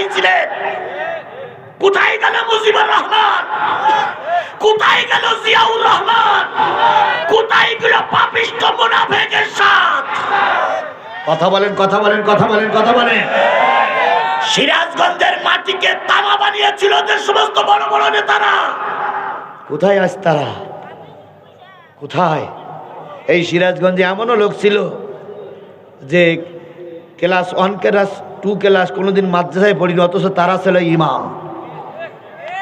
চাইছিলেন কোথায় গেল মুজিবুর রহমান? কোথায় গেল জিয়াউর রহমান? কোথায় গেল পাপিষ্ট মুনাফেকের সাথ? কথা বলেন কথা বলেন কথা বলেন কথা বলেন। সিরাজগঞ্জের মাটিকে তামা বানিয়েছিল যে সমস্ত বড় বড় নেতারা। কোথায় আজ তারা? কোথায়? এই সিরাজগঞ্জে এমনও লোক ছিল যে class one class two class কোনোদিন মাদ্রাসায় পড়িনি অথচ তারা ছিল ইমাম।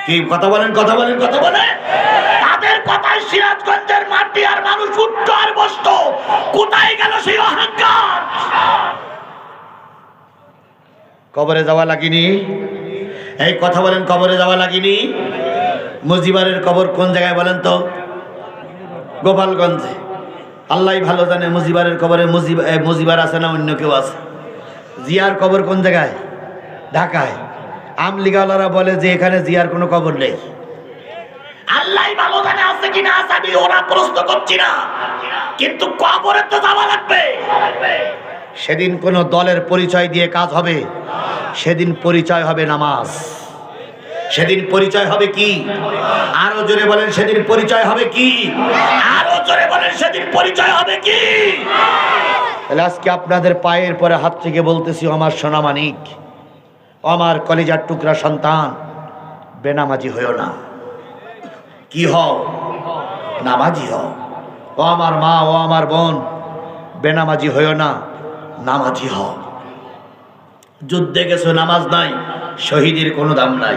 কি কথা বলেন কথা বলেন কথা বলেন। তাদের কথায় সিরাজগঞ্জের মাটি আর মানুষ উঠত আর বসত। কোথায় গেল সেই অহংকার? কবরে যাওয়া লাগেনি? এই কথা বলেন কবরে যাওয়া লাগেনি? মুজিবারের কবর কোন জায়গায় বলেন তো? গোপালগঞ্জে। আল্লাহ ভালো জানে মুজিবারের কবরে মুজিব মুজিবার আছে না অন্য কেউ আছে? জিয়ার কবর কোন জায়গায়? ঢাকায়। আমলিগাওয়ালারা বলে যে এখানে জিয়ার কোনো কবর নেই। আল্লাহ ভালো জানে আছে কিনা আছে আমি ওরা প্রশ্ন করছি না। কিন্তু কবরে তো যাওয়া লাগবে। সেদিন কোন দলের পরিচয় দিয়ে কাজ হবে? সেদিন পরিচয় হবে নামাজ। সেদিন পরিচয় হবে কি? আরও জোরে বলেন সেদিন পরিচয় হবে কি? আরও জোরে বলেন সেদিন পরিচয় হবে কি? তাহলে আজকে আপনাদের পায়ের পরে হাত থেকে বলতেছি, আমার সোনা মানিক ও আমার কলিজার টুকরা সন্তান, বেনামাজি হইও না। কি হও? নামাজি হও। ও আমার মা, ও আমার বোন, বেনামাজি হইও না, নামাজি হও। যুদ্ধে গেছো, নামাজ নাই, শহীদের কোনো দাম নাই।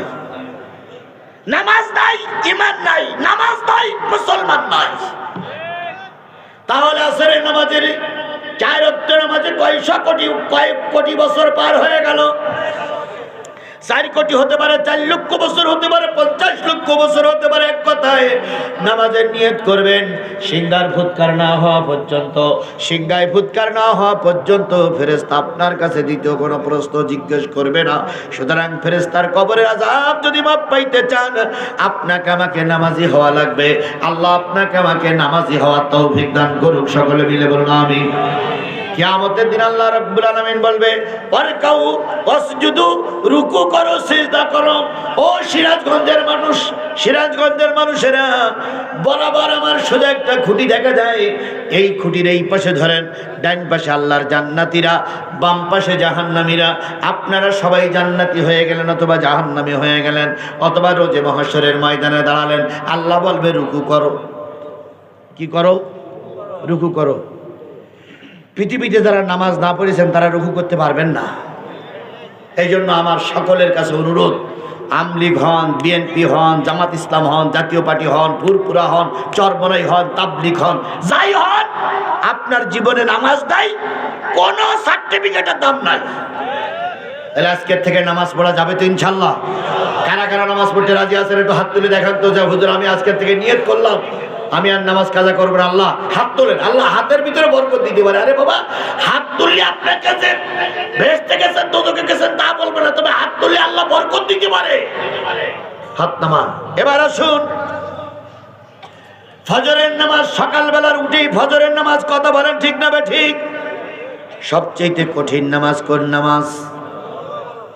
নামাজ নাই, ইমান নাই, নামাজ নাই, মুসলমান নাই। তাহলে আসরের নামাজের চার নামাজের কয়শো কোটি কয়েক কোটি বছর পার হয়ে গেল। চার কোটি হতে পারে, চার লক্ষ বছর হতে পারে, পঞ্চাশ লক্ষ বছর হতে পারে, এক কথায় নামাজের নিয়ত করবেন সিঙ্গার ফুৎকার না হওয়া পর্যন্ত সিঙ্গায় ফুৎকার না হওয়া পর্যন্ত ফেরেস্তা আপনার কাছে দ্বিতীয় কোনো প্রশ্ন জিজ্ঞেস করবে না। সুতরাং ফেরেস্তার কবরের আজাব যদি মাপ পাইতে চান, আপনাকে আমাকে নামাজি হওয়া লাগবে। আল্লাহ আপনাকে আমাকে নামাজি হওয়া তৌফিক দান করুক, সকলে মিলে বলুন আমি কিয়ামতের দিন আল্লাহ রাব্বুল আলামিন বলবে, ওয়ারকাউ, ওয়াসজুদু, রুকু করো, সিজদা করো। ও সিরাজগঞ্জের মানুষ, সিরাজগঞ্জের মানুষেরা, বরাবর আমার সোজা একটা খুঁটি দেখা যায়। এই খুঁটির এই পাশে ধরেন, ডান পাশে আল্লাহর জান্নাতীরা, বাম পাশে জাহান্নামীরা। আপনারা সবাই জান্নাতি হয়ে গেলেন অথবা জাহান্নামী হয়ে গেলেন, অথবা রোজে মহাশ্বরের ময়দানে দাঁড়ালেন। আল্লাহ বলবে, রুকু করো। কি করো? রুকু করো। পৃথিবীতে যারা নামাজ না পড়েছেন, তারা রুকু করতে পারবেন না। এই জন্য আমার সকলের কাছে অনুরোধ, আমলিগ হন, বিএনপি হন, জামাত ইসলাম হন, জাতীয় পার্টি হন ফুরপুরা হন, চরমনাই হন, তাবলিগ হন, যাই হন, আপনার জীবনে নামাজ নাই, কোনো সার্টিফিকেটের দাম নাই। আজকের থেকে নামাজ পড়া যাবে তো ইনশাল্লাহ কারা কারা নামাজ পড়তে রাজি আছেন একটু হাত তুলে দেখান তো, যে হুজুর, আমি আজকের থেকে নিয়ত করলাম। আমি আর নামাজ কাজা করব না, আল্লাহ হাত তোলেন, আল্লাহ হাতের ভিতরে বরকত দিতে পারে। আরে বাবা, হাত তুললে আপনার কাছে ভেস্তে গেছেন তোদকে গেছেন তা বলবে না, তবে হাত তুললে আল্লাহ বরকত দিতে পারে। হাত নামান। এবার আসুন। ফজরের নামাজ, সকালবেলার উঠি, ফজরের নামাজ কথা বলেন ঠিক না ঠিক? সবচেয়ে কঠিন নামাজ কোন নামাজ?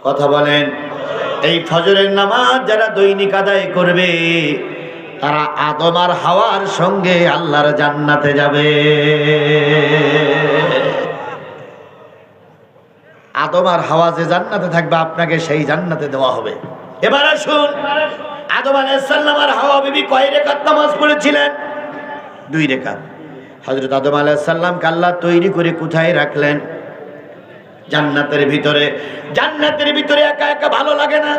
কথা বলেন। এই ফজরের নামাজ যারা দৈনিক আদায় করবে তারা আদম আর হাওয়ার সঙ্গে আল্লাহর জান্নাতে যাবে। আদম আর হাওয়া যে জান্নাতে থাকবে, আপনাকে সেই জান্নাতে দেওয়া হবে। এবার আসুন, আদম আলাইসাল্লাম আর হাওয়া বিবি কয় রেখাত নামাজ পড়েছিলেন? দুই রেখাত। হজরত আদম আলাইসাল্লাম আল্লাহ তৈরি করে কোথায় রাখলেন? জান্নাতের ভিতরে। জান্নাতের ভিতরে একা একা ভালো লাগে না?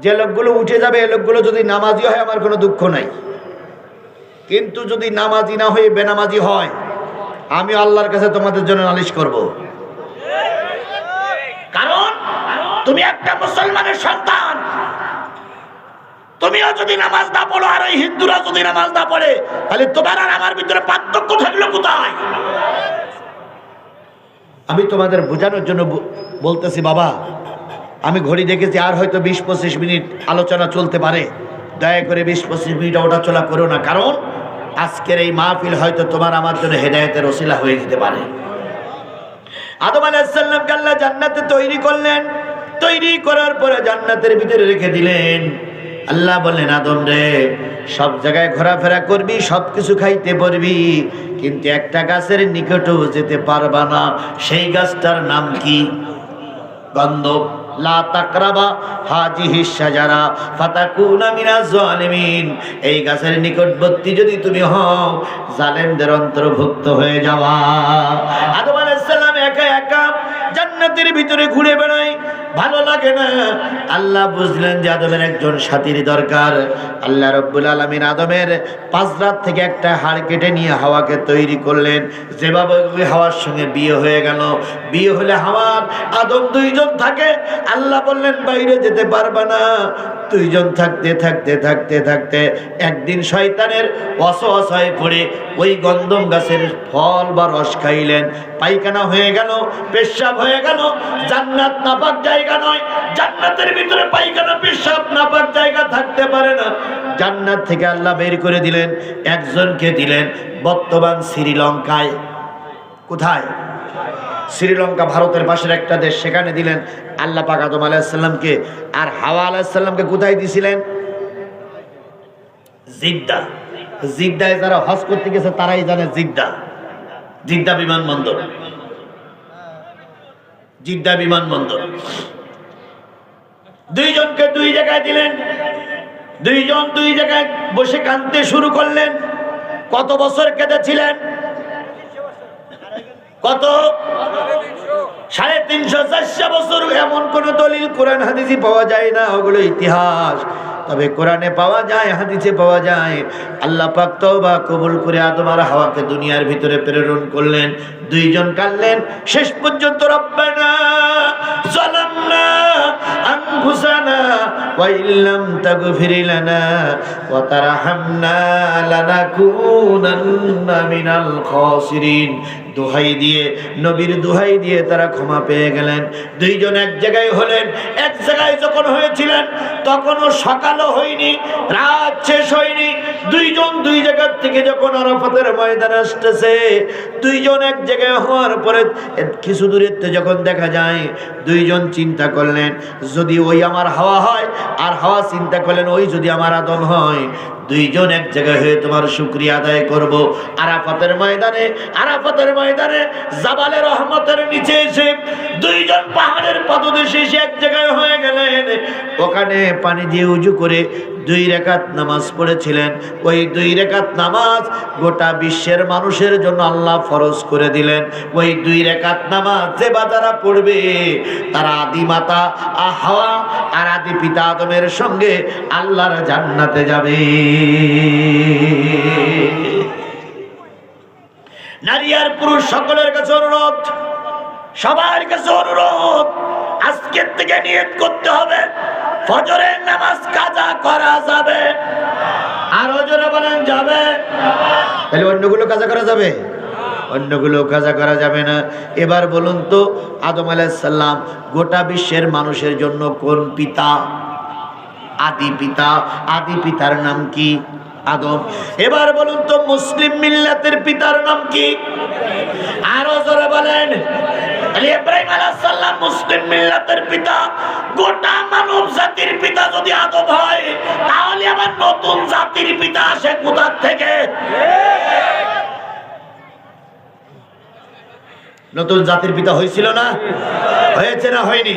যে লোকগুলো উঠে যাবে, এ লোকগুলো যদি নামাজি হয়, আমার কোনো দুঃখ নাই। কিন্তু যদি নামাজি না হয়ে বেনামাজি হয়, আমি আল্লাহর কাছে তোমাদের জন্য নালিশ করব। কারণ, তুমি একটা মুসলমানের সন্তান। তুমিও যদি নামাজ না পড়ো, আর ওই হিন্দুরা যদি নামাজ না পড়ে, তাহলে তোমার আর আমার ভিতরে পার্থক্য থাকল কোথায়? আমি তোমাদের বোঝানোর জন্য বলতেছি, বাবা আমি ঘড়ি দেখেছি আর হয়তো বিশ পঁচিশ মিনিট আলোচনা চলতে পারে। দয়া করে বিশ পঁচিশ মিনিট ওটা চলা করো না, কারণ আজকের এই মাহফিল হয়তো তোমার আমার জন্য হেদায়তের ওসিলা হয়ে যেতে পারে। আদম আলাইসাল্লামকে আল্লাহ জান্নাতে তৈরি করলেন। তৈরি করার পরে জান্নাতের ভিতরে রেখে দিলেন। আল্লাহ বললেন, আদম রে, সব জায়গায় ঘোরাফেরা করবি সব কিছু খাইতে পারবি, কিন্তু একটা গাছের নিকটেও যেতে পারবা না। সেই গাছটার নাম কি? গন্ধব লা তাকরাবা হাজিহি সাজারা ফাতাকুনা মিনাজ জালিমিন এই গাছের নিকটবর্তী যদি তুমি হও, জালেমদের অন্তর্ভুক্ত হয়ে যাওয়া। আদম আলাইহিস সালাম একা একা জান্নাতের ভিতরে ঘুরে বেড়ায়। ভালো লাগে না। আল্লাহ বুঝলেন যে আদমের একজন সাথীর দরকার। আল্লাহ রব্বুল আলমিন আদমের পাঁচ রাত থেকে একটা হাড় কেটে নিয়ে হাওয়াকে তৈরি করলেন। যেভাবে হাওয়ার সঙ্গে বিয়ে হয়ে গেল। বিয়ে হলে হাওয়ার আদম দুইজন থাকে। আল্লাহ বললেন, বাইরে যেতে পারবে না। দুইজন থাকতে থাকতে থাকতে থাকতে একদিন শয়তানের অসহায় পড়ে ওই গন্ধম গাছের ফল বা রস খাইলেন। পায়খানা হয়ে গেল, পেশাব হয়ে গেল, জান্নাত নাপাক জায়গা নয়। জান্নাতের ভিতরে পায়খানা, পেশাব নাপাক জায়গা থাকতে পারে না। জান্নাত থেকে আল্লাহ বের করে দিলেন, একজনকে দিলেন বর্তমান শ্রীলঙ্কায়। কোথায়? শ্রীলঙ্কা ভারতের পাশের একটা দেশ, সেখানে দিলেন আল্লাহ পাক আদম আলাহিসাল্লামকে আর হাওয়া আলাহিসাল্লামকে কোথায় দিছিলেন? জিদ্দা। জিদ্দায় যারা হজ করতে গেছে, তারাই জানে জিদ্দা। জিদ্দা বিমানবন্দর। জিদ্দা বিমানবন্দর। দুইজনকে দুই জায়গায় দিলেন। দুইজন দুই জায়গায় বসে কাঁদতে শুরু করলেন। কত বছর কেঁদেছিলেন? কত? সাড়ে তিনশো চারশো বছর এমন কোন দলিল কোরআন হাদিসি পাওয়া যায় না, ওগুলো ইতিহাস। তবে কোরআনে পাওয়া যায়, হাদিসে পাওয়া যায়। আল্লাহ পাক তওবা কবুল করে আদম আর হাওয়াকে দুনিয়ার ভিতরে প্রেরণ করলেন, দুইজন কাঁদলেন। শেষ পর্যন্ত রব্বানা জালামনা আনফুসানা ওয়া ইল্লাম তাগফির লানা ওয়া তারহামনা লানাকুনান্না মিনাল খাসিরিন। দোহাই দিয়ে, নবীর দোহাই দিয়ে তারা ক্ষমা পেয়ে গেলেন। দুইজন এক জায়গায় হলেন, এক জায়গায় যখন হয়েছিলেন, তখনও সকালও হয়নি, রাত শেষ হয়নি। দুইজন দুই জায়গার থেকে যখন আরাফাতের ময়দান আসতেছে, দুইজন এক জায়গায় হওয়ার পরে কিছু থেকে যখন দেখা যায়, দুইজন চিন্তা করলেন, যদি ওই আমার হাওয়া হয়, আর হাওয়া চিন্তা করলেন, ওই যদি আমার আদম হয় দুইজন এক জায়গায় হয়ে তোমার শুক্রিয়া আদায় করব। আরাফাতের ময়দানে আরাফাতের ময়দানে জাবালের রহমতের নিচে এসে দুইজন পাহাড়ের এক জায়গায় হয়ে গেলেন। ওখানে পানি দিয়ে উজু করে দুই রেখাত নামাজ পড়েছিলেন। ওই দুই রেখাত নামাজ গোটা বিশ্বের মানুষের জন্য আল্লাহ ফরজ করে দিলেন। ওই দুই রেখাত নামাজ যে বা যারা পড়বে, তারা আদি মাতা হাওয়া আর আদি পিতা আদমের সঙ্গে আল্লাহর জান্নাতে যাবে। নারী আর পুরুষ সকলের কাছে অনুরোধ, সবার কাছে অনুরোধ আজকের থেকে নিয়ত করতে হবে। ফজরের নামাজ কাজা করা যাবে। আর জোরে বলেন, যাবে। তাহলে অন্যগুলো কাজা করা যাবে? অন্যগুলো কাজা করা যাবে না। এবার বলুন তো, আদম আলাইসাল্লাম গোটা বিশ্বের মানুষের জন্য কোন পিতা? আদি পিতা। আদি পিতার নাম কি? আদম। এবার বলুন তো, মুসলিম মিল্লাতের পিতার নাম কি? আরও জোরে বলেন। নতুন জাতির পিতা নতুন জাতির পিতা হয়েছিল না? হয়েছে না হয়নি?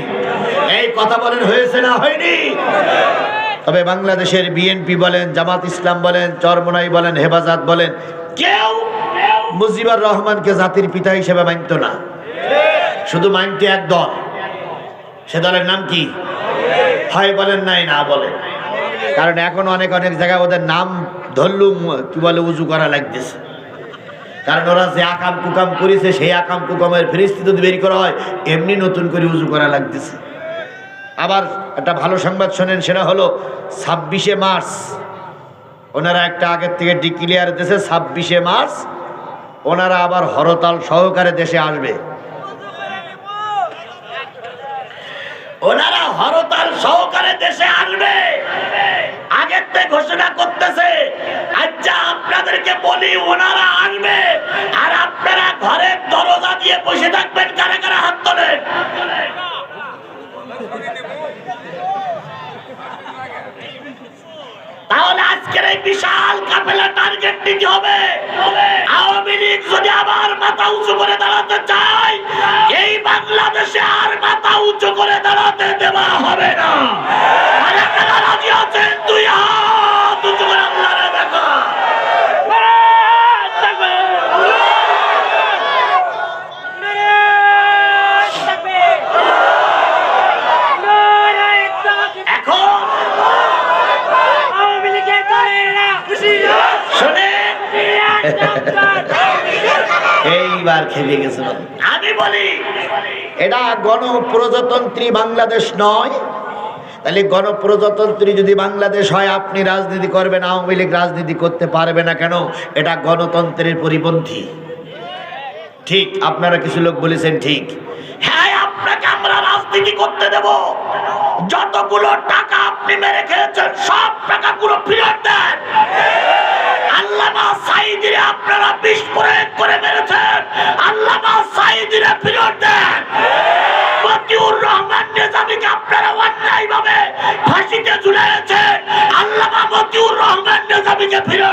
এই কথা বলেন, হয়েছে না হয়নি? তবে বাংলাদেশের বিএনপি বলেন, জামাত ইসলাম বলেন, চরমনাই বলেন, হেফাজত বলেন, কেউ মুজিবুর রহমানকে জাতির পিতা হিসেবে মানত না। শুধু মানতে এক দল। সে দলের নাম কি? হয় বলেন নাই, না বলেন। কারণ এখন অনেক অনেক জায়গায় ওদের নাম ধরলুম, কি বলে, উজু করা লাগতেছে। কারণ ওরা যে আকাম কুকাম করেছে, সেই আকাম কুকামের ফেরিস্তি যদি বের করা হয়, এমনি নতুন করে উজু করা লাগতেছে। আবার একটা ভালো সংবাদ শোনেন, সেটা হলো ছাব্বিশে মার্চ। ওনারা একটা আগের থেকে ডিক্লিয়ার দিয়েছে, ছাব্বিশে মার্চ। ওনারা আবার হরতাল সহকারে দেশে আসবে। ওনারা হরতাল সহকারে দেশে আনবে। আগের থেকে ঘোষণা করতেছে আচ্ছা আপনাদেরকে বলি, ওনারা আনবে। আর আপনারা ঘরের দরজা দিয়ে বসে থাকবেন, কারা কারা হাত তোলেন? তাহলে আজকের এই বিশাল কাপেলা টার্গেট নিতে হবে? আওয়ামী লীগ যদি আবার মাথা উঁচু করে দাঁড়াতে চায় এই বাংলাদেশে আর মাথা উঁচু করে দাঁড়াতে দেওয়া হবে না। রাজি আছেন? দুই হাত। এইবার খেপে গেছে আমি বলি। এটা গণপ্রজাতন্ত্রী বাংলাদেশ নয়। তাহলে গণপ্রজাতন্ত্রী যদি বাংলাদেশ হয় আপনি রাজনীতি করবেন আওয়ামী লীগ রাজনীতি করতে পারবে না কেন? এটা গণতন্ত্রের পরিপন্থী। ঠিক আপনারা কিছু লোক বলেছেন ঠিক। আপনাকে আমরা রাজনীতি করতে দেব। যতগুলো টাকা আপনি মেরে খেয়েছেন, সব টাকাগুলো ফিরত দেন। আল্লামা আপনারা করে মেরেছেন। আল্লামা ফিরত দেন। মতিউর আপনারা আল্লামা রহমান নিজামীকে ফিরত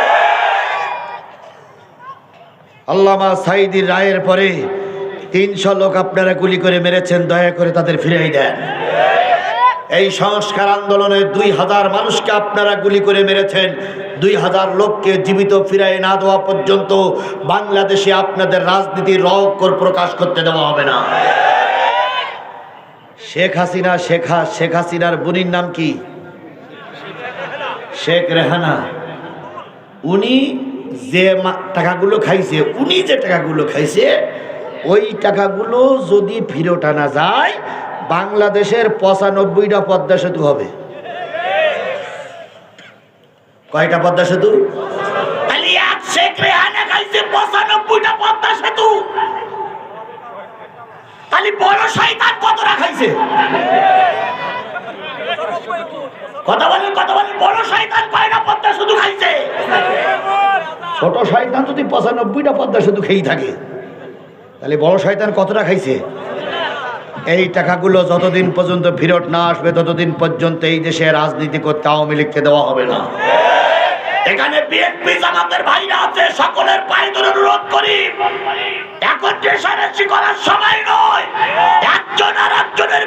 আল্লামা সাইদির রায়ের পরে তিনশো লোক আপনারা গুলি করে মেরেছেন, দয়া করে তাদের ফিরিয়ে দেন। এই সংস্কার আন্দোলনে দুই হাজার মানুষকে আপনারা গুলি করে মেরেছেন, দুই হাজার লোককে জীবিত ফিরাই না দেওয়া পর্যন্ত বাংলাদেশে আপনাদের রাজনীতির রহকর প্রকাশ করতে দেওয়া হবে না। শেখ হাসিনা, শেখা শেখ হাসিনার বুনির নাম কি? শেখ রেহানা। উনি যে টাকাগুলো খাইছে, উনি যে টাকাগুলো খাইছে, ওই টাকাগুলো যদি ফেরত আনা যায়, বাংলাদেশের পঁচানব্বইটা পদ্মা সেতু হবে। কয়টা পদ্মা সেতু? পদ্মা সেতু। বড় শয়তান কতটা খাইছে? কথা বলি কথা বলি, বড় শয়তান কয়টা পদ্মা শুধু খাইছে? ছোট শয়তান যদি পঁচানব্বইটা পদ্মা শুধু খেয়েই থাকে, তাহলে বড় শয়তান কতটা খাইছে? এই টাকাগুলো যতদিন পর্যন্ত ফেরত না আসবে, ততদিন পর্যন্ত এই দেশে রাজনীতি করতে আওয়ামী লীগকে দেওয়া হবে না। এখানে বিএনপি জামাতের ভাইরা আছে, সকলের পায়ে ধরে অনুরোধ করি। নয়। একজন আর একজনের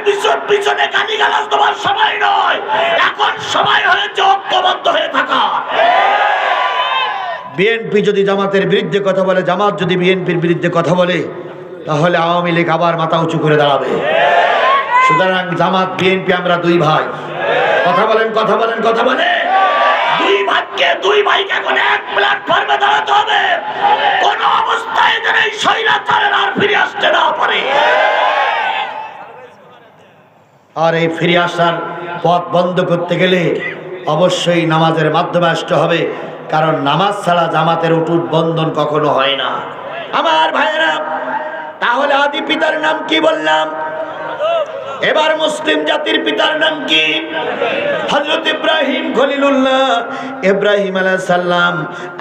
বিএনপি যদি জামাতের বিরুদ্ধে কথা বলে, জামাত যদি বিএনপির বিরুদ্ধে কথা বলে, তাহলে আওয়ামী লীগ আবার মাথা উঁচু করে দাঁড়াবে। সুতরাং জামাত বিএনপি আমরা দুই ভাই। কথা বলেন কথা বলেন কথা বলেন। ভাইকে দুই ভাইকে এখন এক প্ল্যাটফর্মে দাঁড়াতে হবে। কোন অবস্থায় যেন এই স্বৈরাচারের আর ফিরে আসতে না পারে। আর এই ফিরে আসার পথ বন্ধ করতে গেলে অবশ্যই নামাজের মাধ্যমে আসতে হবে। কারণ নামাজ ছাড়া জামাতের উটুট বন্ধন কখনো হয় না। আমার ভাইয়েরা তাহলে আদি পিতার নাম কি বললাম? এবার মুসলিম জাতির পিতার নাম কি? হযরত ইব্রাহিম খলিলুল্লাহ। ইব্রাহিম আলাইহিস সাল্লাম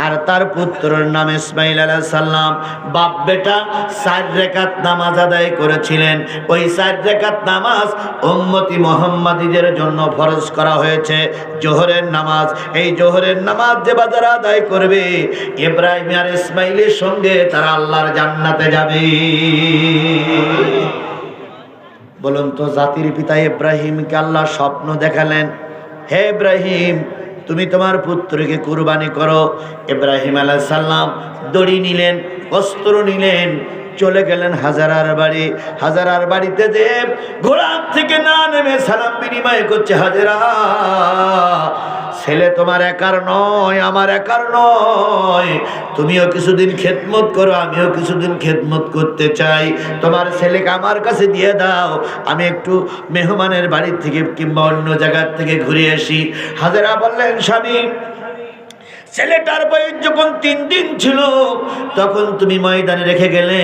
আর তার পুত্রের নাম ইসমাইল আলাইহিস সাল্লাম বাপ বেটা চার রেখাত নামাজ আদায় করেছিলেন। ওই চার রেখাত নামাজ উম্মতি মুহাম্মাদীদের জন্য ফরজ করা হয়েছে। জোহরের নামাজ। এই জোহরের নামাজ যে বাজার আদায় করবে, ইব্রাহিম আর ইসমাইলের সঙ্গে তারা আল্লাহর জান্নাতে যাবে। বলুন তো, জাতির পিতা ইব্রাহিমকে আল্লাহ স্বপ্ন দেখালেন। হে ইব্রাহিম, তুমি তোমার পুত্রকে কুরবানি করো। ইব্রাহিম আলাহ সাল্লাম দড়ি নিলেন, অস্ত্র নিলেন চলে গেলেন হাজারার বাড়ি। হাজারার বাড়িতে যে ঘোড়ার থেকে না নেমে সালাম বিনিময় করছে হাজারা। ছেলে তোমার একার নয়, আমার একার নয়। তুমিও কিছুদিন খেদমত করো, আমিও কিছুদিন খেদমত করতে চাই। তোমার ছেলেকে আমার কাছে দিয়ে দাও। আমি একটু মেহমানের বাড়ির থেকে কিংবা অন্য জায়গার থেকে ঘুরে আসি। হাজারা বললেন, স্বামী ছেলেটার বয়স যখন তিন দিন ছিল, তখন তুমি ময়দানে রেখে গেলে,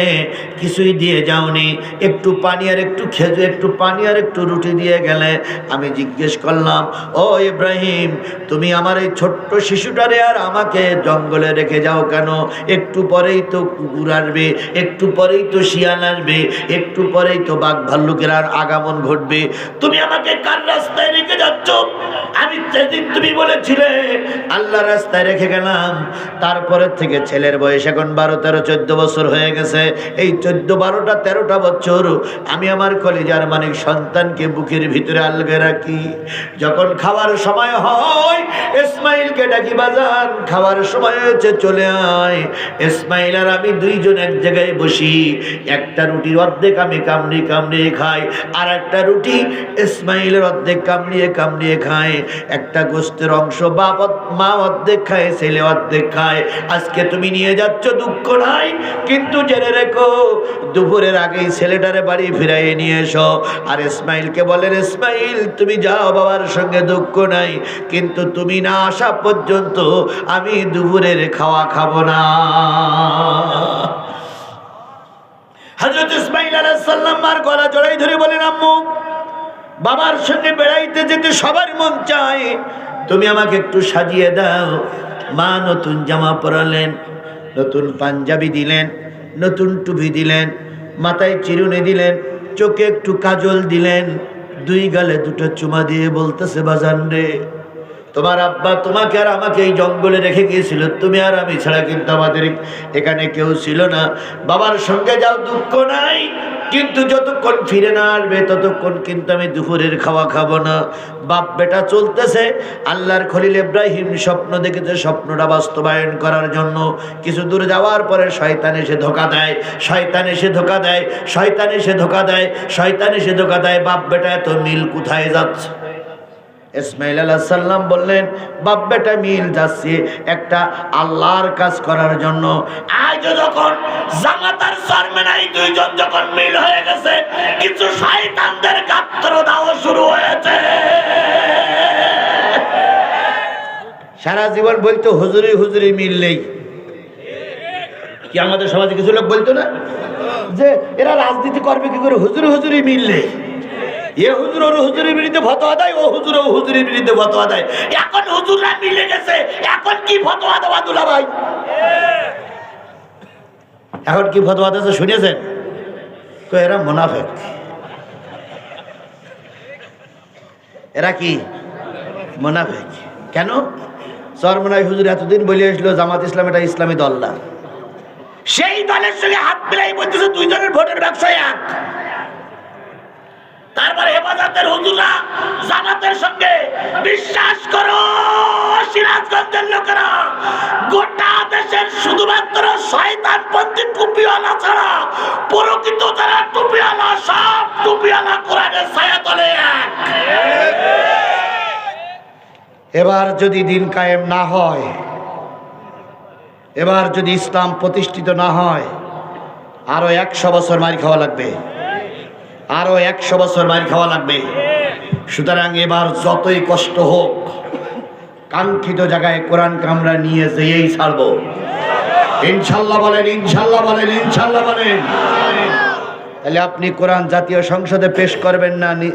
কিছুই দিয়ে যাওনি। একটু পানি আর একটু খেজুর, একটু পানি আর একটু রুটি দিয়ে গেলে, আমি জিজ্ঞেস করলাম, ও ইব্রাহিম, তুমি আমার এই ছোট্ট শিশুটারে আর আমাকে জঙ্গলে রেখে যাও কেন? একটু পরেই তো কুকুর আসবে, একটু পরেই তো শিয়াল আসবে, একটু পরেই তো বাঘ ভাল্লুকের আর আগমন ঘটবে। তুমি আমাকে কার রাস্তায় রেখে যাচ্ছ? আমি সেদিন তুমি বলেছিলে আল্লাহ রাস্তায় রেখে গেলাম। তারপরে থেকে ছেলের বয়স এখন বারো, তেরো, চোদ্দ বছর হয়ে গেছে। এই চোদ্দ, বারোটা, তেরোটা বছর আমি আমার কলিজার মানিক সন্তানকে বুকের ভিতরে আলগে রাখি। যখন খাওয়ার সময় হয়, ইসমাইলকে ডাকি, বাজান, খাওয়ার সময় হয়েছে, চলে আয়। ইসমাইল আর আমি দুইজন এক জায়গায় বসি। একটা রুটির অর্ধেক আমি কামড়িয়ে কামড়িয়ে খাই, আর একটা রুটি ইসমাইলের অর্ধেক কামড়িয়ে কামড়িয়ে খায়। একটা গোস্তের অংশ বাপ, মা অর্ধেক খায় ছেলে অর্ধেক খায়। আজকে তুমি নিয়ে যাচ্ছ, দুঃখ নাই। কিন্তু জেনে রেখো, দুপুরের আগেই ছেলেটারে বাড়ি ফিরাইয়ে নিয়ে এসো। আর ইসমাইলকে বলেন, ইসমাইল, তুমি যাও, বাবার সঙ্গে দুঃখ নাই। কিন্তু তুমি না আসা পর্যন্ত আমি দুপুরের খাওয়া না। হজরত ইসমাইল গলা জড়াই ধরে বলেন, আম্মু, বাবার সঙ্গে বেড়াইতে যেতে সবার মন চায়। তুমি আমাকে একটু সাজিয়ে দাও। মা নতুন জামা পরালেন, নতুন পাঞ্জাবি দিলেন, নতুন টুপি দিলেন, মাথায় চিরুনি দিলেন, চোখে একটু কাজল দিলেন, দুই গালে দুটো চুমা দিয়ে বলতেছে, বাজান রে, তোমার আব্বা তোমাকে আর আমাকে এই জঙ্গলে রেখে গিয়েছিল, তুমি আর আমি ছাড়া কিন্তু আমাদের এখানে কেউ ছিল না। বাবার সঙ্গে যাও, দুঃখ নাই কিন্তু যতক্ষণ ফিরে না আসবে, ততক্ষণ কিন্তু আমি দুপুরের খাওয়া খাব না। বাপ বেটা চলতেছে, আল্লাহর খলিল ইব্রাহিম স্বপ্ন দেখেছে স্বপ্নটা বাস্তবায়ন করার জন্য। কিছু দূর যাওয়ার পরে শয়তান এসে ধোকা দেয়, শয়তান এসে ধোকা দেয়, শয়তান এসে ধোকা দেয়, শয়তান এসে ধোকা দেয়। বাপ বেটা এত মিল কোথায় যাচ্ছে? ইসমাইল আলাহ সাল্লাম বললেন, বাপ বেটা মিল যাচ্ছে একটা আল্লাহর কাজ করার জন্য। আজ যখন জামাতার সরমেনাই দুইজন যখন মিল হয়ে গেছে, কিছু শয়তানদের গাত্র দাও শুরু হয়েছে। সারা জীবন বলতো, হুজুরি হুজুরি, মিল নেই। কি আমাদের সমাজে কিছু লোক বলতো না? যে এরা রাজনীতি করবে কি করে? হুজুরি হুজুরি, মিল নেই। এ হুজুর হুজুরের ও হুজুর, ও হুজুরের এখন কি ফতোয়া শুনেছেন? এরা মোনাফেক। এরা কি? মোনাফেক। কেন? চরমনাই হুজুর এতদিন বলে আসলো, জামাত ইসলাম এটা ইসলামী দল না। সেই দলের সঙ্গে হাত মিলাই বলতেছে, দুইজনের ভোটের ব্যবসায় এক। তারপরে হেফাজতের হুজুরা জামাতের সঙ্গে বিশ্বাস করো, সিরাজগঞ্জের লোকেরা। গোটা দেশের শুধুমাত্র শয়তান পন্থী টুপিওয়ালা ছাড়া, প্রকৃত যারা টুপিওয়ালা, সব টুপিওয়ালা কোরআনের ছায়া তলে এক। এবার যদি দিন কায়েম না হয়, এবার যদি ইসলাম প্রতিষ্ঠিত না হয়, আরও একশো বছর মারি খাওয়া লাগবে। আরও একশো বছর বাইরে খাওয়া লাগবে। সুতরাং এবার যতই কষ্ট হোক, কাঙ্ক্ষিত জায়গায় কোরআন কামরা নিয়ে যেয়েই ছাড়বো। ইনশাল্লাহ বলেন ইনশাল্লাহ বলেন ইনশাল্লাহ বলেন। তাহলে আপনি কোরআন জাতীয় সংসদে পেশ করবেন না, নি-